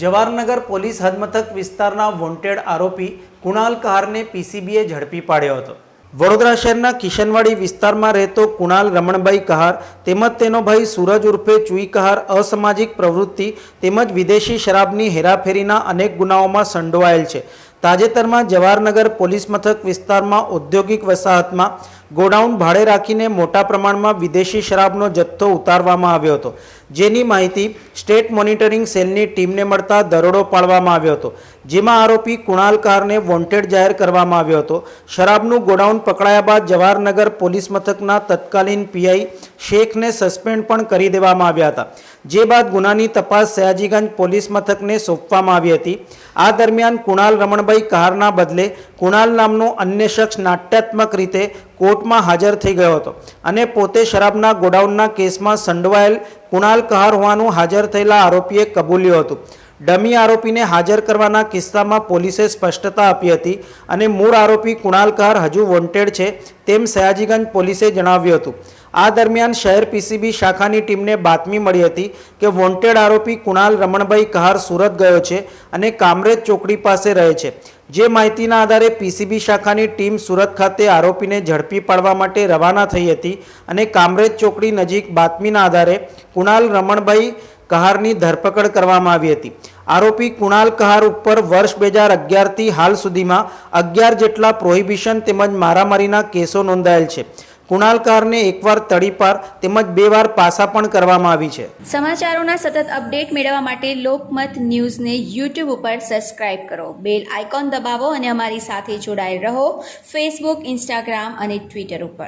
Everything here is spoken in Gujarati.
જવાહરનગર પોલીસ હદમથક વિસ્તારના વોન્ટેડ આરોપી કુણાલ કહારને પીસીબીએ ઝડપી પાડ્યો હતો. વડોદરા શહેરના કિશનવાડી વિસ્તારમાં રહેતો કુણાલ રમણભાઈ કહાર તેમજ તેનો ભાઈ સૂરજ ઉર્ફે ચુઈ કહાર અસામાજિક પ્રવૃત્તિ તેમજ વિદેશી શરાબની હેરાફેરીના અનેક ગુનાઓમાં સંડોવાયેલ છે. તાજેતરમાં જવાહરનગર પોલીસ મથક વિસ્તારમાં ઔદ્યોગિક વસાહતમાં ગોડાઉન ભાડે રાખીને મોટા પ્રમાણમાં વિદેશી શરાબનો જથ્થો ઉતારવામાં આવ્યો હતો. જેની માહિતી સ્ટેટ મોનિટરિંગ સેલની ટીમને મળતા દરોડો પાડવામાં આવ્યો હતો. જેમાં આરોપી કુણાલ કારને વોન્ટેડ જાહેર કરવામાં આવ્યો હતો. શરાબનું ગોડાઉન પકડાયા બાદ જવાહરનગર પોલીસ મથકના તત્કાલીન પીઆઈ શેખને સસ્પેન્ડ પણ કરી દેવામાં આવ્યા હતા. જે બાદ ગુનાની તપાસ સયાજીગંજ પોલીસ મથકને સોંપવામાં આવી હતી. આ દરમિયાન કુણાલ રમણભાઈ કહારના બદલે કુણાલ નામનો અન્ય શખ્સ નાટ્યાત્મક રીતે કોર્ટમાં હાજર થઈ ગયો હતો અને પોતે શરાબના ગોડાઉનના કેસમાં સંડવાયેલ કુણાલ કહાર હોવાનું હાજર થયેલા આરોપીએ કબૂલ્યું હતું. ડમી આરોપીને હાજર કરવાના કિસ્સામાં પોલીસે સ્પષ્ટતા આપી હતી અને મૂળ આરોપી કુણાલ કહાર હજુ વોન્ટેડ છે તેમ સયાજીગંજ પોલીસે જણાવ્યું હતું. આ દરમિયાન શહેર પીસીબી શાખાની ટીમને બાતમી મળી હતી કે વોન્ટેડ આરોપી કુણાલ રમણભાઈ કહાર સુરત ગયો છે અને કામરેજ ચોકડી પાસે રહે છે. જે માહિતીના આધારે પીસીબી શાખાની ટીમ સુરત ખાતે આરોપીને ઝડપી પાડવા માટે રવાના થઈ હતી અને કામરેજ ચોકડી નજીક બાતમીના આધારે કુણાલ રમણભાઈ કહારની ધરપકડ કરવામાં આવી હતી. આરોપી કુણાલ કહાર ઉપર વર્ષ બે હજાર અગિયારથી હાલ સુધીમાં અગિયાર જેટલા પ્રોહિબિશન તેમજ મારામારીના કેસો નોંધાયેલ છે. કુણાલ કહારને એકવાર તડીપાર તેમજ બે વાર પાસા પણ કરવામાં આવી છે. સમાચારોના સતત અપડેટ મેળવવા માટે લોકમત ન્યૂઝને યુટ્યુબ ઉપર સબસ્ક્રાઇબ કરો. બેલ આઇકોન દબાવો અને અમારી સાથે જોડાયેલ રહો. ફેસબુક ઇન્સ્ટાગ્રામ અને ટ્વિટર ઉપર.